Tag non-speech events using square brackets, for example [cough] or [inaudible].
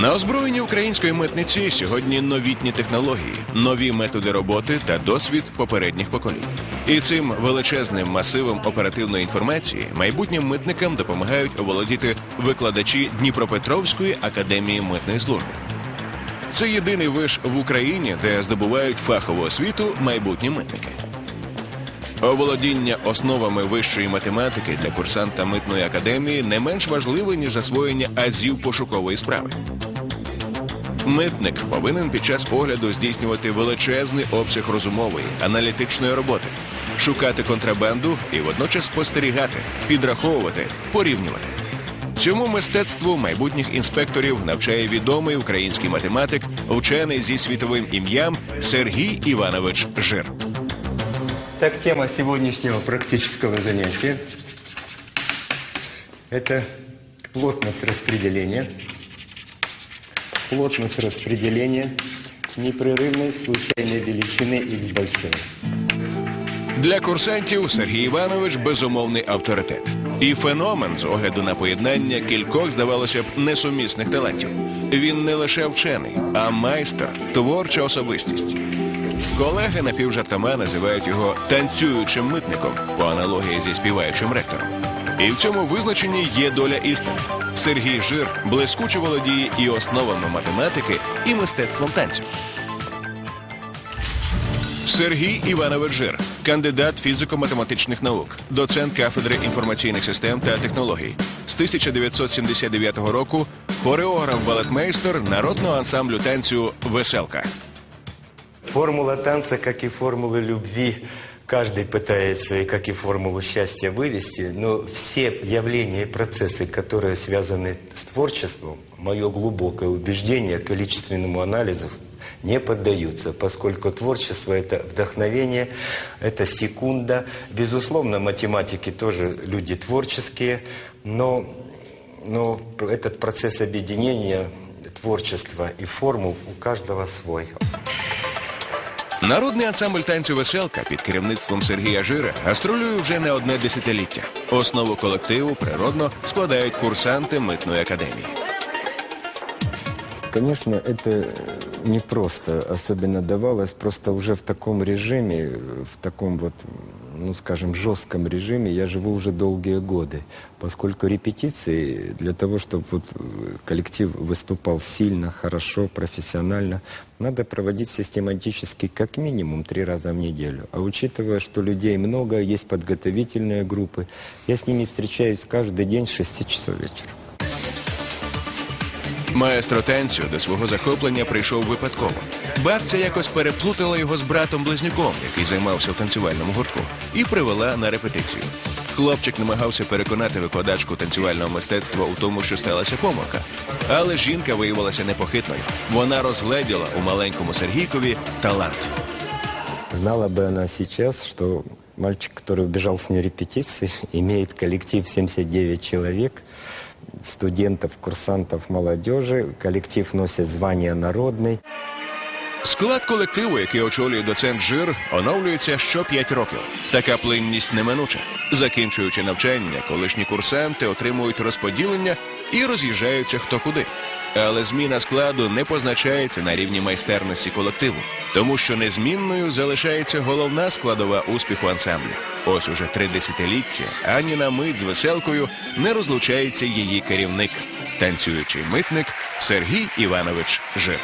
На озброєнні української митниці сьогодні новітні технології, нові методи роботи та досвід попередніх поколінь. І цим величезним масивом оперативної інформації майбутнім митникам допомагають оволодіти викладачі Дніпропетровської академії митної служби. Це єдиний виш в Україні, де здобувають фахову освіту майбутні митники. Оволодіння основами вищої математики для курсанта митної академії не менш важливе, ніж засвоєння азів пошукової справи. Митник повинен під час огляду здійснювати величезний обсяг розумової, аналітичної роботи, шукати контрабанду і водночас спостерігати, підраховувати, порівнювати. Цьому мистецтву майбутніх інспекторів навчає відомий український математик, вчений зі світовим ім'ям Сергій Іванович Жир. Так, тема сегодняшнего практического занятия – это плотность распределения. Плотность распределения непрерывной случайной величины x большой. Для курсантів Сергій Іванович безумовний авторитет. І феномен з огляду на поєднання кількох, здавалося б, несумісних талантів. Він не лише вчений, а майстер, творча особистість. Колеги напівжартома називають його танцюючим митником по аналогії зі співаючим ректором. І в цьому визначенні є доля істини. Сергій Жир блискуче володіє і основами математики, і мистецтвом танцю. Сергій Іванович Жир, кандидат фізико-математичних наук, доцент кафедри інформаційних систем та технологій. З 1979 року хореограф-балетмейстер народного ансамблю танцю Веселка. Формула танца, как и формулы любви, каждый пытается, как и формулу счастья вывести, но все явления и процессы, которые связаны с творчеством, мое глубокое убеждение количественному анализу не поддаются, поскольку творчество – это вдохновение, это секунда. Безусловно, математики тоже люди творческие, но, но этот процесс объединения творчества и формул у каждого свой. Народний ансамбль танцю Веселка під керівництвом Сергія Жира гастролює вже не одне десятиліття. Основу колективу природно складають курсанти митної академії. Конечно, это не просто особенно давалось, просто уже в таком режиме, в таком вот, ну скажем, жестком режиме я живу уже долгие годы, поскольку репетиции для того, чтобы вот э, коллектив выступал сильно, хорошо, профессионально, надо проводить систематически как минимум три раза в неделю. А учитывая, что людей много, есть подготовительные группы, я с ними встречаюсь каждый день с 6 часов вечера. Маестро танцю до свого захоплення прийшов випадково. Бабця якось переплутала його з братом-близнюком, який займався в танцювальному гуртку, і привела на репетицію. Хлопчик намагався переконати викладачку танцювального мистецтва у тому, що сталася помилка. Але жінка виявилася непохитною. Вона розгледіла у маленькому Сергійкові талант. Знала бы она сейчас, что мальчик, который убежал с нее репетиции, [laughs] имеет коллектив 79 человек, студентов, курсантов, молодежи. Коллектив носит звание народный. Склад колективу, який очолює доцент Жир, оновлюється що 5 років. Така плинність неминуча. Закінчуючи навчання, колишні курсанти отримують розподілення і роз'їжджаються хто куди. Але зміна складу не позначається на рівні майстерності колективу, тому що незмінною залишається головна складова успіху ансамблю. Ось уже три десятиліття ані на мить з веселкою не розлучається її керівник, танцюючий митник Сергій Іванович Жир.